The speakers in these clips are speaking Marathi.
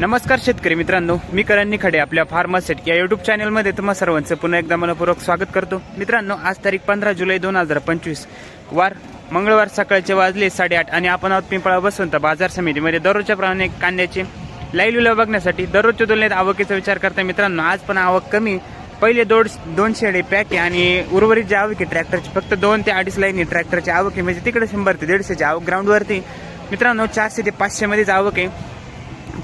नमस्कार शेतकरी मित्रांनो मी करण निखडे आपल्या फार्मासेट या युट्यूब चॅनलमध्ये तुम्हा सर्वांचं पुन्हा एकदा मनपूर्वक स्वागत करतो. मित्रांनो आज तारीख पंधरा जुलै दोन हजार पंचवीस. वार मंगळवार सकाळचे वाजले साडेआठ आणि आपण आहोत पिंपळा बसवंत बाजार समितीमध्ये. दररोजच्या प्रमाणे कांद्याचे लाईव्ह लिलाव बघण्यासाठी दररोजच्या तुलनेत आवकीचा विचार करता मित्रांनो आज पण आवक कमी. पहिले दोड दोन शेडे पॅक आहे आणि उर्वरित जे आवक आहे ट्रॅक्टरची फक्त दोन ते अडीच लाईन आहे ट्रॅक्टरची आवक आहे. म्हणजे तिकडे शंभर ते दीडशेची आवक ग्राउंडवरती मित्रांनो चारशे ते पाचशेमध्येच आवक आहे.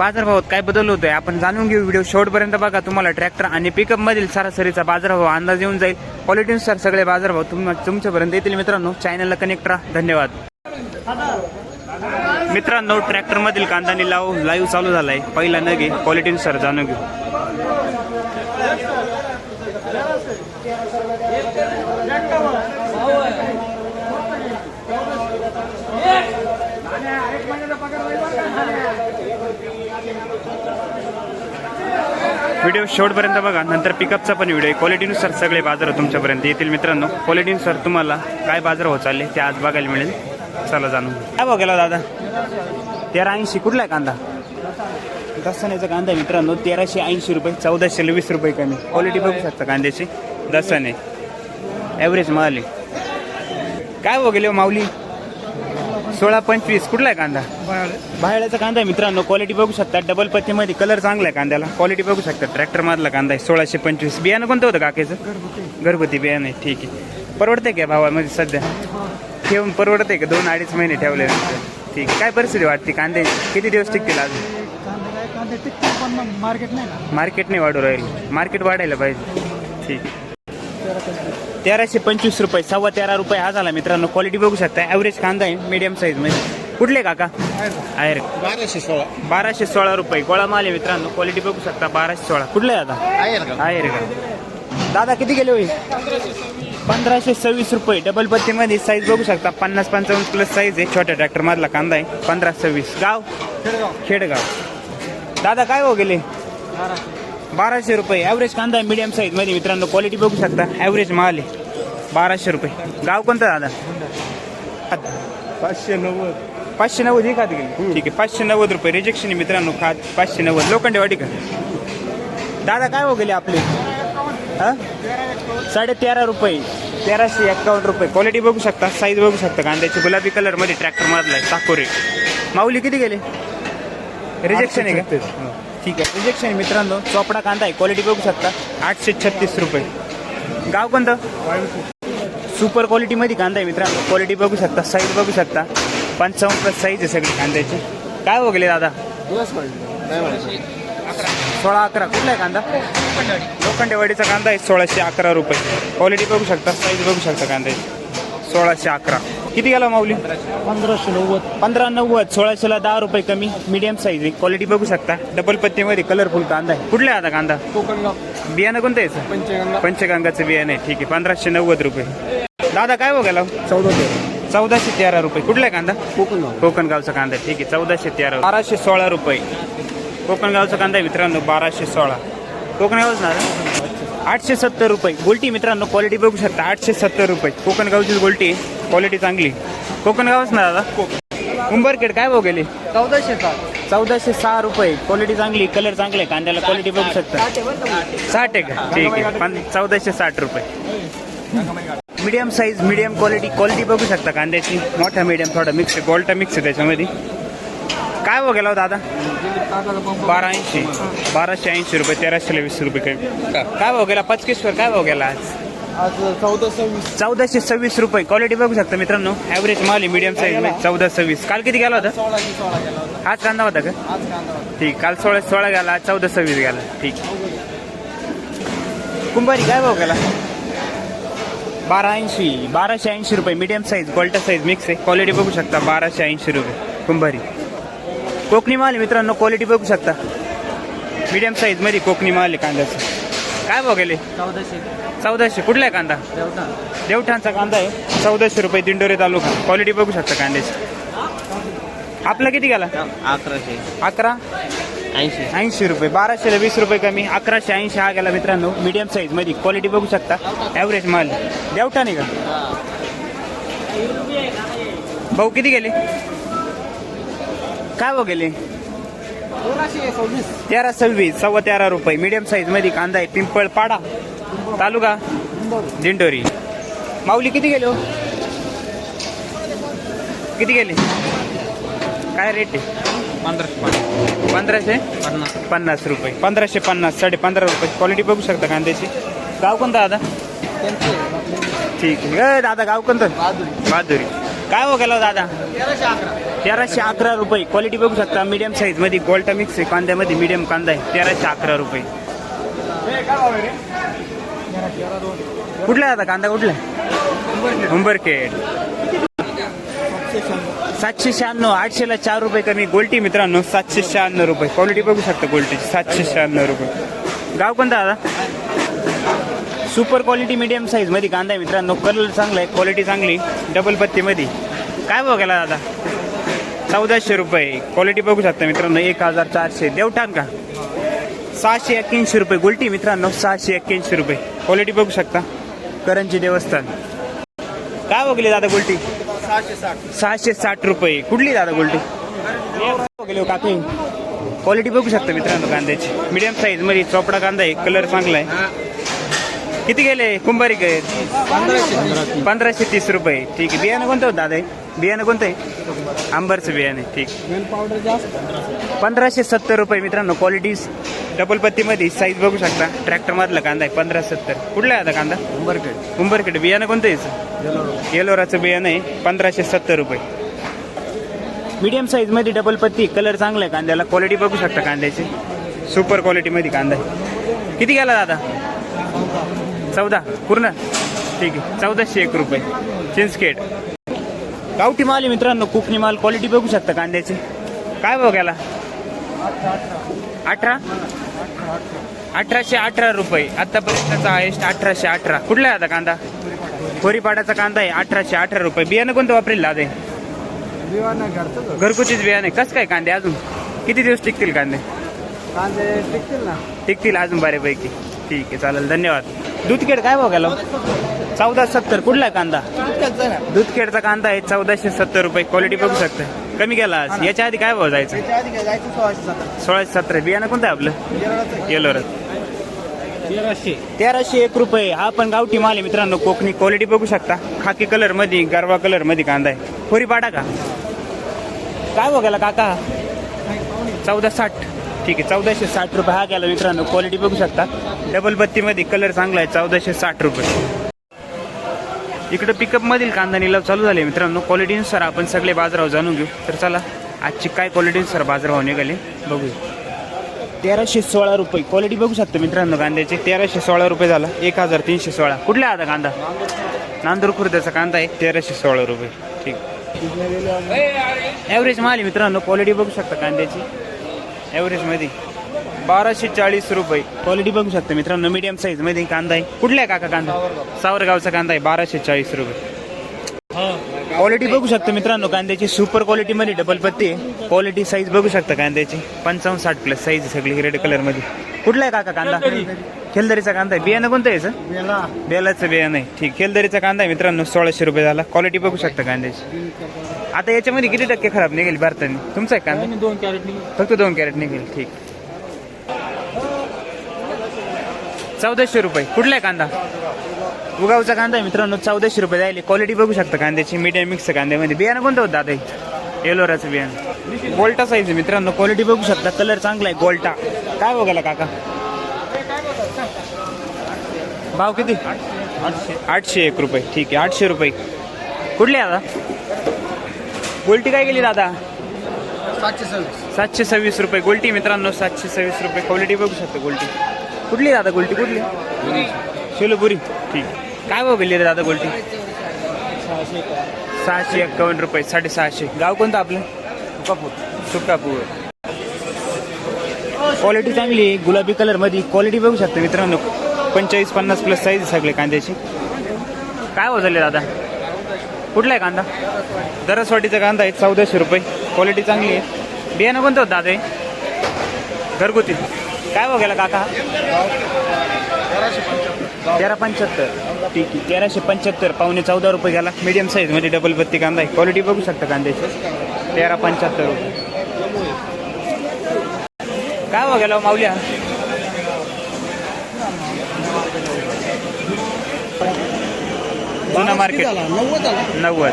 बाजारभावात काय बदल होतोय आपण जाणून घेऊ. व्हिडिओ शेवटपर्यंत बघा. तुम्हाला ट्रॅक्टर आणि पिकअप मधील सरासरीचा बाजारभाव अंदाज येऊन जाईल. क्वालिटीनुसार सगळे बाजारभाव तुम तुमच्यापर्यंत येतील मित्रांनो. चॅनलला कनेक्ट राहा. धन्यवाद. मित्रांनो ट्रॅक्टर मधील कांदा लाव लाईव्ह चालू झालाय. पहिला नगे क्वालिटीनुसार जाणून घेऊ. व्हिडिओ शेवटपर्यंत बघा. नंतर पिकअपचा पण व्हिडिओ क्वालिटीनुसार सगळे बाजार तुमच्यापर्यंत. येतील मित्रांनो. क्वालिटीनुसार तुम्हाला काय बाजार होत चालले ते आज बघायला मिळेल. चला जाणून. काय गेला दादा? तेरा ऐंशी कुठला आहे कांदा? दसण्याचा कांदा आहे मित्रांनो. तेराशे ऐंशी रुपये चौदाशे वीस रुपये कमी. क्वालिटी बघू शकता कांद्याची. दसने ॲव्हरेज माल आहे. काय गेले हो माऊली? सोळा पंचवीस कुठला आहे कांदा? बाहेरचा कांदा आहे मित्रांनो क्वालिटी बघू शकता. डबल पत्तीमध्ये कलर चांगला आहे कांद्याला. क्वालिटी बघू शकता. ट्रॅक्टर मधला कांदा आहे सोळाशे पंचवीस. बियाणं कोणतं होतं काकेचं? घरगुती. बियाणं आहे ठीक आहे. परवडतंय का भावामध्ये सध्या? ठेवून परवडतंय का? दोन अडीच महिने ठेवल्यानंतर ठीक आहे. काय परिस्थिती वाटते? कांदे किती दिवस टिकतील अजून? मार्केट नाही वाढू राहील. मार्केट वाढायला पाहिजे. ठीक आहे. तेराशे पंचवीस रुपये सव्वा तेरा रुपये हा झाला मित्रांनो. क्वालिटी बघू शकता. ॲव्हरेज कांदा आहे मीडियम साईजमध्ये. कुठले काका? आहे रे. बाराशे सोळा. बाराशे सोळा रुपये. गोळा माल आहे मित्रांनो. क्वालिटी बघू शकता. बाराशे सोळा. कुठले दादा आहे रे का? दादा किती गेले होईल? पंधराशे सव्वीस रुपये. डबल पत्तीमध्ये साईज बघू शकता. पन्नास पंचावन्न प्लस साईज आहे. छोट्या ट्रॅक्टर मधला कांदा आहे. पंधरा सव्वीस. गाव? खेडगाव. दादा काय हो गेले? बाराशे रुपये. ॲव्हरेज कांदा आहे मीडियम साईजमध्ये मित्रांनो क्वालिटी बघू शकता. ॲव्हरेज माल आहे. बाराशे रुपये. गाव कोणतं दादा? पाचशे नव्वद. पाचशे नव्वद ही खात गेली. ठीक आहे पाचशे नव्वद रुपये रिजेक्शन आहे मित्रांनो खात पाचशे नव्वद. लोखंडे वाटी का? दादा काय हो गेले आपले? हा? साडे तेरा रुपये. तेराशे एक्कावन्न रुपये. क्वालिटी बघू शकता साईज बघू शकता. कांद्याची गुलाबी कलरमध्ये ट्रॅक्टर मधला आहे साकोरे. माऊली किती गेले? रिजेक्शन आहे का? ठीक आहे. रिजेक्शन आहे मित्रांनो. चोपडा कांदा आहे. क्वालिटी बघू शकता. आठशे छत्तीस रुपये. गाव कोणतं? सुपर क्वालिटीमध्ये कांदा आहे मित्रांनो. क्वालिटी बघू शकता. साईज बघू शकता. पंचावन्न प्लस साईज आहे सगळी कांद्याची. काय गेले दादा? सोळा अकरा. कुठला आहे कांदा? लोखंडेवाडीचा कांदा आहे. सोळाशे अकरा रुपये. क्वालिटी बघू शकता. साईज बघू शकता कांद्याची. सोळाशे अकरा. किती गेला माऊली? पंधराशे नव्वद. पंधरा नव्वद सोळाशेला दहा रुपये कमी मीडियम साईज आहे. क्वालिटी बघू शकता. डबल पत्तीमध्ये कलरफुल कांदा आहे. कुठला आहे आता कांदा? कोकणगाव. बियाणं कोणतं याचं पंचगंगा. पंचगंगाचं बियाणं आहे. ठीक आहे. पंधराशे नव्वद रुपये. दादा काय हो गेला? चौदा चौदाशे तेरा रुपये. कुठला आहे कांदा? कोकणगाव. कोकणगावचा कांदा आहे. ठीक आहे. चौदाशे तेरा बाराशे सोळा रुपये. कोकणगावचा कांदा आहे मित्रांनो बाराशे सोळा. कोकणगावच ना? आठशे सत्तर रुपये. गोल्टी मित्रांनो क्वालिटी बघू शकता. आठशे सत्तर रुपये. कोकणगावची गोल्टी क्वालिटी चांगली. कोकणगावच ना दादा? उंबरखेड काय भाव गेले? चौदाशे चौदाशे सहा रुपये. क्वालिटी चांगली कलर चांगले कांद्याला क्वालिटी बघू शकता. साठ आहे का? ठीक आहे. पण चौदाशे साठ रुपये. Medium size medium quality quality बघू शकता कांद्याची. मोठा मीडियम थोडा मिक्स आहे. गोल्टा मिक्स आहे त्याच्यामध्ये. काय भाव गेला हो दादा? बारा ऐंशी बाराशे ऐंशी रुपये तेराशे वीस रुपये. काय काय भाव गेला? पचकेश्वर काय भाव गेला आज? आज चौदा सव्वीस. चौदाशे सव्वीस रुपये. क्वालिटी बघू शकता मित्रांनो. ॲव्हरेज माल आहे मीडियम साईज चौदा सव्वीस. काल किती गेला होता? सोळाशे सोळा गेला होता. हाच कांदा होता का? आज कांदा होता. ठीक. काल सोळा सोळा गेला आज चौदा सव्वीस गेला. ठीक. कुंभारी काय भाव गेला बारा ऐंशी. बाराशे ऐंशी रुपये. मीडियम साईज गोल्टा साईज मिक्स आहे. क्वालिटी बघू शकता. बाराशे ऐंशी रुपये. कुंभारी. कोकणी माल आहे मित्रांनो. क्वालिटी बघू शकता. मीडियम साईजमध्ये कोकणी माल आहे कांद्याचं. काय भाव गेले चौदाशे. चौदाशे. कुठला आहे कांदा? देवठाणचा कांदा आहे. चौदाशे रुपये दिंडोरे तालुका. क्वालिटी बघू शकता कांद्याची. आपला किती गेला? अकराशे. अकरा? ऐंशी. ऐंशी रुपये. बाराशेला वीस रुपये कमी. अकराशे ऐंशी हा गेला मित्रांनो. मीडियम साईजमध्ये. क्वालिटी बघू शकता. ॲव्हरेज माल. देवठा नाही का? भाऊ किती गेले? काय भाऊ गेले? तेरा सव्वीस सव्वा तेरा रुपये. मीडियम साईजमध्ये कांदा आहे. पिंपळ पाडा. तालुका? दिंडोरी. माऊली किती गेले हो? किती गेले? काय रेट आहे? पंधराशे पन्नास. रुपये. पंधराशे पन्नास साडे पंधरा रुपये. क्वालिटी बघू शकता कांद्याची. गाव कोणतं दादा? ठीक आहे. दादा गाव कोणतं? बहादुरी. काय हो गेला दादा? तेराशे अकरा रुपये. क्वालिटी बघू शकता. मीडियम साईजमध्ये गोल्टा मिक्स आहे. कांद्यामध्ये मीडियम कांदा आहे. तेराशे अकरा रुपये. कुठला आहे आता? कांदा कुठला आहे? उंबरखेड सातशे शहाण्णव. आठशेला चार रुपये कमी. गोल्टी मित्रांनो. सातशे शहाण्णव रुपये. क्वालिटी बघू शकता गोल्टीची सातशे शहाण्णव रुपये. गाव कोणता दादा सुपर क्वालिटी मीडियम साईजमध्ये कांदा आहे मित्रांनो. कलर चांगला आहे. क्वालिटी चांगली. डबल पत्तीमध्ये. काय बघायला दादा चौदाशे रुपये. क्वालिटी बघू शकता मित्रांनो एक हजार चारशे. देवठाण का? सहाशे एक्क्याऐंशी रुपये. गुलटी मित्रांनो सहाशे एक्क्याऐंशी रुपये. क्वालिटी बघू शकता. करंजी देवस्थान. काय बघले दादा गुलटी? सहाशे साठ सहाशे साठ रुपये. कुठली दादा गुलटी? गेलो काकी क्वालिटी बघू शकता मित्रांनो कांद्याची. मीडियम साईजमध्ये चोपडा कांदा आहे. कलर चांगला आहे. किती गेले? कुंभारी पंधराशे. तीस रुपये. ठीक आहे. बियाणं कोणतं होतं दादा? बियाणं कोणतं आहे? आंबरचं बियाणं आहे, ठीक. पंधराशे सत्तर रुपये मित्रांनो क्वालिटी डबल पत्तीमध्ये साईज बघू शकता. ट्रॅक्टर मधला कांदा आहे पंधरा सत्तर. कुठला आहे आता कांदा? उंबरखेड उंबरखेड बियाणं कोणतं यायचं येलोराचं बियाणं आहे पंधराशे सत्तर रुपये. मीडियम साईजमध्ये डबल पत्ती कलर चांगला आहे कांद्याला. क्वालिटी बघू शकता कांद्याची. सुपर क्वालिटी मध्ये कांदा आहे. किती गेला दादा? चौदा पूर्ण? ठीक आहे. चौदाशे एक रुपये. चिंचखेड. गावठी माल आहे मित्रांनो कोकणी माल. क्वालिटी बघू शकता कांद्याची. काय गेला? अठरा? अठराशे अठरा रुपये. आतापर्यंतचा हायेस्ट अठराशे अठरा. कुठला आहे आता कांदा? कोरीपाड्याचा कांदा आहे अठराशे अठरा रुपये. बियाणं कोणतं वापरेल? घरचं घरगुतीच बियाणे कसं काय कांदे अजून? किती दिवस टिकतील कांदे? कांदे टिकतील ना. टिकतील अजून बऱ्यापैकी. ठीक आहे चालेल धन्यवाद. दूधखेड काय गेला? चौदा सत्तर. कुठला आहे कांदा? दूधखेडचा कांदा आहे चौदाशे सत्तर रुपये. क्वालिटी बघू शकता. कमी गेला आज. याच्या आधी काय भाव जायचं? सोळाशे सतरा बियाणं कोणतं आहे आपलं? येलोर तेराशे. तेराशे एक रुपये. हा पण गावठी माल आहे मित्रांनो. कोकणी क्वालिटी बघू शकता. खाकी कलरमध्ये गरवा कलरमध्ये कांदा आहे. खोरी पाडा का? काय बघायला काका? चौदा साठ. ठीक आहे. चौदाशे साठ रुपये हा गेला मित्रांनो. क्वालिटी बघू शकता. डबल बत्तीमध्ये कलर चांगला आहे. चौदाशे साठ रुपये. इकडं पिकअप मधील कांदा निलाव चालू झाले मित्रांनो. क्वालिटीनुसार आपण सगळे बाजारावर जाणून घेऊ. तर चला आजची काय क्वालिटीनुसार बाजारभाव निघाले बघूया. तेराशे सोळा रुपये. क्वालिटी बघू शकता मित्रांनो कांद्याचे. तेराशे सोळा रुपये झाला. एक हजार तीनशे सोळा. कुठला आता कांदा? नांदूर खुर्द्याचा कांदा आहे. तेराशे सोळा रुपये. ठीक. ॲव्हरेज माल आहे मित्रांनो. क्वालिटी बघू शकता कांद्याची. ॲव्हरेजमध्ये बाराशे चाळीस रुपये. क्वालिटी बघू शकता मित्रांनो मीडियम साईजमध्ये कांदा आहे. कुठला आहे काका कांदा? सावरगावचा कांदा आहे बाराशे चाळीस रुपये. क्वालिटी बघू शकता मित्रांनो कांद्याची सुपर क्वालिटी मध्ये डबल पत्ती आहे. क्वालिटी साईज बघू शकता कांद्याची. पंचावन्न साठ प्लस साईज सगळी रेड कलरमध्ये. कुठला आहे काका कांदा? खेलदरीचा कांदा आहे. बियाणं कोणतं आहे याचं? वेला बेलाचं बियाणं आहे. ठीक खेलदरीचा कांदा आहे मित्रांनो सोळाशे रुपये झाला. क्वालिटी बघू शकता कांद्याची. आता याच्यामध्ये किती टक्के खराब निघेल भारताने? तुमचा आहे कांदा? दोन कॅरेट फक्त दोन कॅरेट निघेल. ठीक. चौदाशे रुपये. कुठला आहे कांदा? उगावचा कांदा आहे मित्रांनो चौदाशे रुपये जायले. क्वालिटी बघू शकता कांद्याची. मीडियम मिक्स कांद्यामध्ये. बियाणं कोणतं होतं हे? येलोराचं बियाणं. गोल्टा साईज आहे मित्रांनो. क्वालिटी बघू शकता. कलर चांगला आहे. गोल्टा काय बघायला काका? भाव किती? आठशे एक रुपये. ठीक आहे आठशे रुपये. कुठले आता? गोल्टी काय गेली दादा? सातशे सव्वीस. सातशे सव्वीस रुपये. गोल्टी मित्रांनो सातशे सव्वीस रुपये. क्वालिटी बघू शकतो गोल्टी. कुठली दादा गोल्टी? कुठली? शेलोपुरी ठीक. काय भाव गेली रे दादा गोल्टी? सहाशे एक्कावन्न रुपये साडेसहाशे. गाव कोणतं आपलं? कपूर सुकापूर. क्वालिटी चांगली गुलाबी कलरमध्ये. क्वालिटी बघू शकता मित्रांनो. पंचेचाळीस पन्नास प्लस साईज सगळे कांद्याची. काय हो झाले दादा? कुठला आहे कांदा? दरसवाडीचा कांदा आहे चौदाशे रुपये. क्वालिटी चांगली आहे. बियाणं कोणतं होतं दादा घरगुती. काय हो गेला काका? तेरा पंच्याहत्तर. ठीक आहे. तेराशे पंच्याहत्तर. पावणे चौदा रुपये गेला. मीडियम साईजमध्ये डबल बत्ती कांदा आहे. क्वालिटी बघू शकता कांद्याची. तेरा पंच्याहत्तर रुपये. काय हो गेला माऊल्या जुना मार्केट नव्वद नव्वद.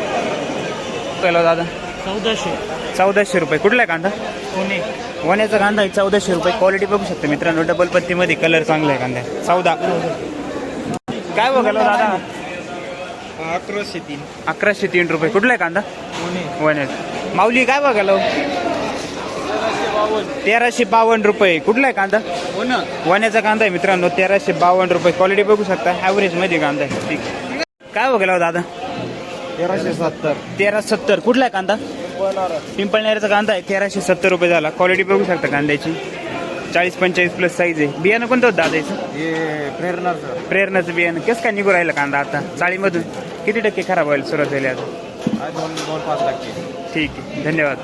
पहिला दादा. चौदाशे. चौदाशे रुपये. कुठला आहे कांदा? पुणे. वण्याचा कांदा आहे. चौदाशे रुपये. क्वालिटी बघू शकता मित्रांनो. डबल पत्तीमध्ये कलर चांगला आहे कांदा. चौदा. काय बघायला दादा? अकराशे तीन. अकराशे तीन रुपये. कुठला आहे कांदा? पुणे. वण्याचा माऊली काय बघायला? तेराशे बावन्न रुपये. कुठला आहे कांदा? वण्याचा कांदा आहे मित्रांनो. तेराशे बावन्न रुपये. क्वालिटी बघू शकता. ॲव्हरेजमध्ये कांदा आहे. ठीक. आहे. काय बघायला हो दादा? तेराशे सत्तर. तेरा सत्तर. कुठला आहे कांदा? पिंपळनेरचा. कांदा आहे. तेराशे सत्तर रुपये झाला. क्वालिटी बघू शकता कांद्याची. चाळीस पंचेचाळीस प्लस साईज आहे. बियाणं कोणतं होतं दादाचं प्रेरणा सर प्रेरणाचं. बियाणं. कसं काय निघू राहिलं कांदा आता? चाळीमधून. किती टक्के खराब व्हायला सुरुवात झाली आता. दोन दोन पाच टक्के. ठीक आहे. धन्यवाद.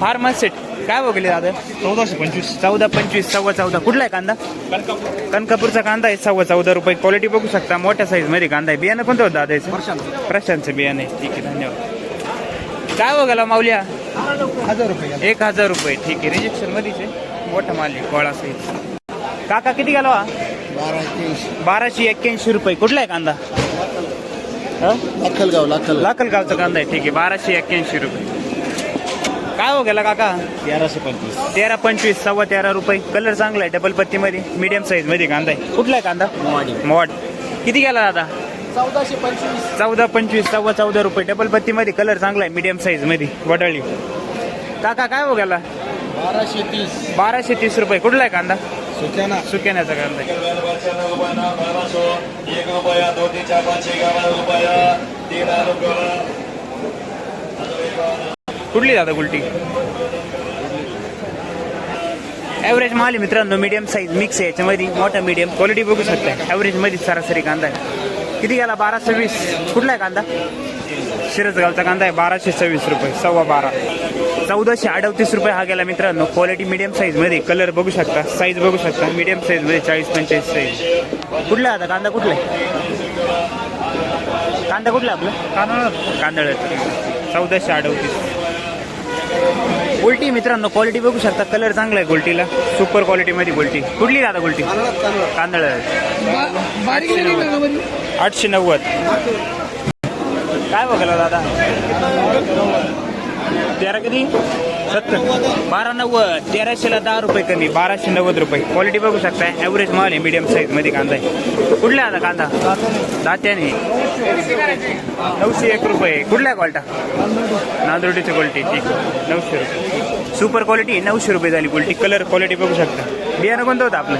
फार्मर सेट काय बघले दादा? चौदाशे पंचवीस. चौदा पंचवीस सव्वा चौदा. कुठला आहे कांदा? कनकापूरचा कांदा आहे सव्वा चौदा रुपये. क्वालिटी बघू शकता. मोठ्या साईजमध्ये कांदा आहे. बियाणं कोणतं होतं दादाचं वर्षांचं प्रशांतचं. बियाणं आहे. ठीक आहे धन्यवाद. काय बघायला माऊल्या? हजार रुपये एक हजार रुपये. ठीक आहे रिजेक्शन मध्येच आहे. मोठा माल आहे गोळा साईज काका किती गेला हा? बाराशे एक्क्याऐंशी रुपये. कुठला आहे कांदा? लाखलगाव लाखल. लाकलगावचा कांदा आहे. ठीक आहे बाराशे एक्क्याऐंशी रुपये. काय हो गेला काका? तेराशे पंचवीस. तेरा पंचवीस सव्वा तेरा रुपये. कलर चांगला आहे डबल पत्तीमध्ये मीडियम साईजमध्ये कांदा आहे. कुठला आहे कांदा? मोवाडी मॉड किती गेला दादा? चौदाशे पंचवीस. चौदा पंचवीस सव्वा चौदा रुपये. डबल पत्तीमध्ये कलर चांगला आहे मीडियम साईजमध्ये. वडाळी. काका काय हो गेला? बाराशे तीस. बाराशे तीस रुपये. कुठला आहे कांदा? सुक्याना. सुक्याण्याचा कांदा आहे. एक रुपया दोन चार पाचशे रुपया तीन रुपया कुठली दादा गुलटी? ॲव्हरेज माल आहे मित्रांनो मीडियम साईज मिक्स आहे याच्यामध्ये मोठा मीडियम क्वालिटी बघू शकता. ॲव्हरेजमध्ये सरासरी कांदा आहे. किती गेला? बारा सव्वीस कुठला आहे कांदा? शिरसगावचा कांदा आहे बाराशे सव्वीस रुपये सव्वा बारा. चौदाशे अडतीस रुपये हा गेला मित्रांनो. क्वालिटी मीडियम साईजमध्ये. कलर बघू शकता. साईज बघू शकता. मीडियम साईजमध्ये चाळीस पंचेचाळीस साईज कुठला आहे आता? कांदा कुठला आहे? कांदा कुठला आपला? कांदळ चौदाशे अडतीस. गोल्टी मित्रांनो क्वालिटी बघू शकता. कलर चांगला आहे गोल्टीला. सुपर क्वालिटी मध्ये गोल्टी. कुठली दादा गोल्टी? कांदळ आठशे नव्वद. काय बघायला दादा? तेरा कधी सत्तर. बारा नव्वद तेराशेला दहा रुपये कमी बाराशे नव्वद रुपये. क्वालिटी बघू शकता ॲव्हरेज माल आहे मीडियम साईजमध्ये कांदा आहे. कुठला आता कांदा? दात्याने. नऊशे एक रुपये. कुठल्या क्वालिटा नांदुर्डीची क्वालिटी ठीक. नऊशे रुपये. सुपर क्वालिटी नऊशे रुपये झाली क्वालिटी कलर क्वालिटी बघू शकता. बियाणं कोणतं होतं आपलं?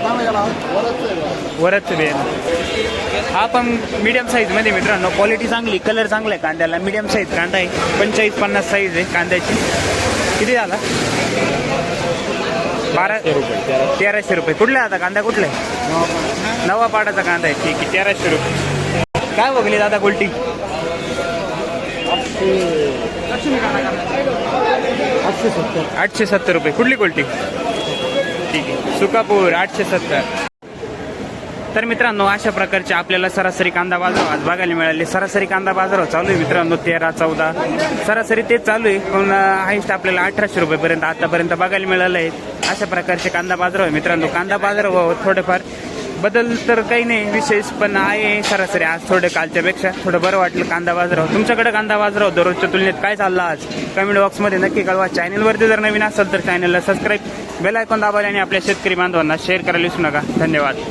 वरच बियाणं हा पण मीडियम साईजमध्ये मित्रांनो. क्वालिटी चांगली कलर चांगला आहे कांद्याला. मीडियम साईज कांदा आहे. पंचेचाळीस पन्नास साईज आहे कांद्याची. किती झाला? बारा तेराशे रुपये. कुठला आता कांदा? कुठला आहे? नवा पाडाचा कांदा आहे. ठीक आहे. तेराशे रुपये. काय बघली दादा गोल्टी? आठशे सत्तर. आठशे सत्तर रुपये. कुठली गोल्टी? ठीक आहे. सुकापूर आठशे सत्तर. तर मित्रांनो अशा प्रकारचे आपल्याला सरासरी कांदा बाजार आज बघायला मिळाले. सरासरी कांदा बाजार चालू आहे मित्रांनो तेरा चौदा. सरासरी तेच चालू आहे पण हायस्ट आपल्याला अठराशे रुपयेपर्यंत आतापर्यंत बघायला मिळालं आहे. अशा प्रकारचे कांदा बाजार आहे मित्रांनो. कांदा बाजार हो, थोडेफार बदल तर काही नाही विशेष पण आहे सरासरी आज थोडं कालच्या पेक्षा थोडं बरं वाटलं कांदा बाजाराव तुमच्याकडे कांदा बाजाराव हो, दररोजच्या तुलनेत काय चाललं आज? कमेंट बॉक्समध्ये नक्की कळवा. चॅनलवरती जर नवीन असेल तर चॅनलला सबस्क्राईब बेल आयकॉन दाबायला आणि आपल्या शेतकरी बांधवांना शेअर करायला विसरू नका. धन्यवाद.